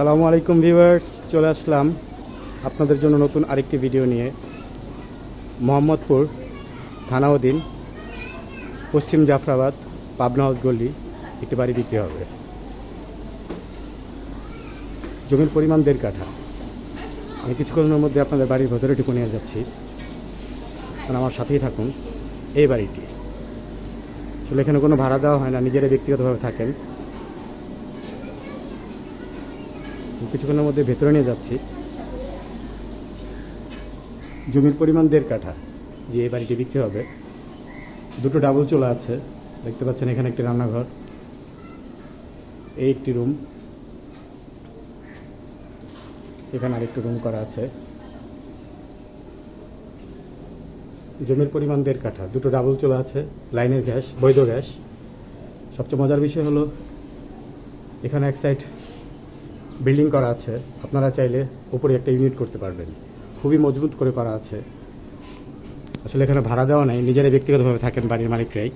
সালামু আলাইকুম ভিউয়ার্স, চলে আসলাম আপনাদের জন্য নতুন আরেকটি ভিডিও নিয়ে। মোহাম্মদপুর থানাউদ্দিন পশ্চিম জাফরাবাদ, পাবনা হাউস গল্লি একটি বাড়ি বিক্রি হবে। জমির পরিমাণ দেড় কাঠা। আমি কিছুক্ষণের মধ্যে আপনাদের বাড়ির ভেতরে টিপু নিয়ে যাচ্ছি। আর আমার সাথেই থাকুন। এই বাড়িটি। আসলে এখানে কোনো ভাড়া দেওয়া হয় না, নিজেরা ব্যক্তিগতভাবে থাকেন। কিছুক্ষণের মধ্যে ভেতরে নিয়ে যাচ্ছি। জমির পরিমাণ দেড় কাঠা, যে এই বাড়িটি বিক্রি হবে। দুটো ডাবল চোলা আছে, দেখতে পাচ্ছেন এখানে একটি রান্নাঘর, এই একটি রুম এখানে আরেকটি রুম করা আছে। জমির পরিমাণ দেড় কাঠা, দুটো ডাবল চোলা আছে, লাইনের গ্যাস, বৈধ গ্যাস। সবচেয়ে মজার বিষয় হলো, এখানে এক সাইড বিল্ডিং করা আছে, আপনারা চাইলে উপরে একটা ইউনিট করতে পারবেন। খুবই মজবুত করে করা আছে। আসলে এখানে ভাড়া দেওয়া নাই, নিজেরাই ব্যক্তিগতভাবে থাকেন বাড়ির মালিকরাই।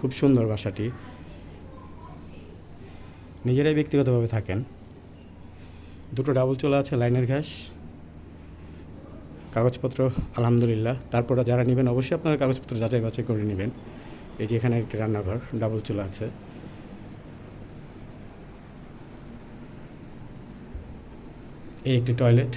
খুব সুন্দর বাসাটি। নিজেরাই ব্যক্তিগতভাবে থাকেন। দুটো ডাবল চলা আছে, লাইনের ঘাস। কাগজপত্র, আলহামদুলিল্লাহ। তারপর যারা নেবেন, অবশ্যই আপনারা কাগজপত্র যাচাই বাছাই করে নেবেন। এই যে এখানে একটি রান্নাঘর, ডাবল চুলা আছে। এই একটি টয়লেট।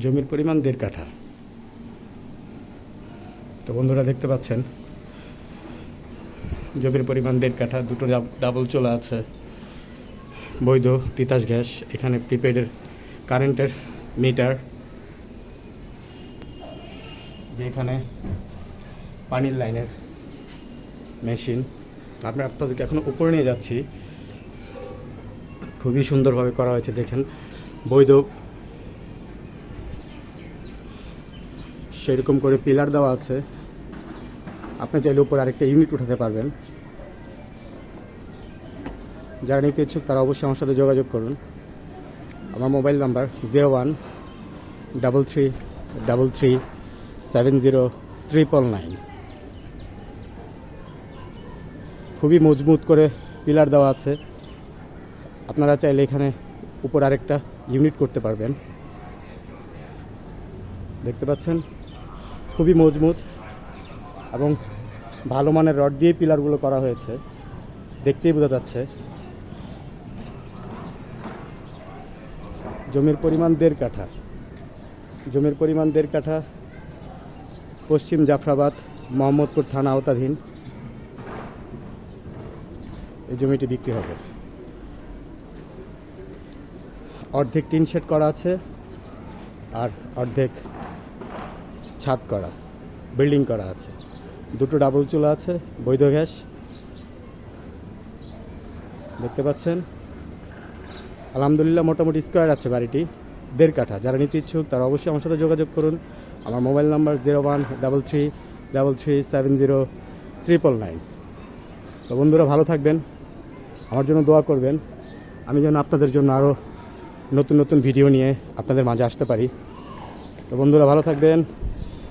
জমির পরিমাণ দেড় কাঠা। তো বন্ধুরা দেখতে পাচ্ছেন, জমির পরিমাণ দেড় কাঠা, দুটো ডাব- ডাবল চোলা আছে, বৈধ তিতাস গ্যাস, এখানে প্রিপেডের কারেন্টের মিটার যে এখানে পানির লাইনের মেশিন আমি আপনাদেরকে এখন উপরে নিয়ে যাচ্ছি। খুবই সুন্দরভাবে করা হয়েছে, দেখেন, বৈধ সেরকম করে পিলার দেওয়া আছে। আপনি চাইলে উপরে আরেকটা ইউনিট উঠাতে পারবেন। যারা নিতে ইচ্ছুক তারা অবশ্যই আমার সাথে যোগাযোগ করুন। আমার mobile number zero one double three double three seven zero triple nine. খুবই মজবুত করে পিলার দেওয়া আছে। আপনারা চাইলে এখানে উপর আরেকটা ইউনিট করতে পারবেন। দেখতে পাচ্ছেন? খুবই মজবুত এবং ভালো মানের রড দিয়ে পিলারগুলো করা হয়েছে। দেখতেই বোঝা যাচ্ছে। জমির পরিমাণ দেড় কাঠা। জমির পরিমাণ দেড় কাঠা পশ্চিম জাফরাবাদ মোহাম্মদপুর থানা আওতাধীন। এই জমিটি বিক্রি হবে। অর্ধেক টিন শেড করা আছে আর অর্ধেক ছাদ করা, বিল্ডিং করা আছে। দুটো ডাবল চুলা আছে, বৈধ গ্যাস। দেখতে পাচ্ছেন? আলহামদুলিল্লাহ মোটামুটি স্কোয়ার আছে বাড়িটি, দেড় কাঠা। যারা নিতে ইচ্ছুক তারা অবশ্যই আমার সাথে যোগাযোগ করুন। আমার mobile number zero one double three double three seven zero triple nine. তো বন্ধুরা, ভালো থাকবেন। আমার জন্য দোয়া করবেন। আমি যেন আপনাদের জন্য আরও নতুন নতুন ভিডিও নিয়ে আপনাদের মাঝে আসতে পারি। তো বন্ধুরা, ভালো থাকবেন।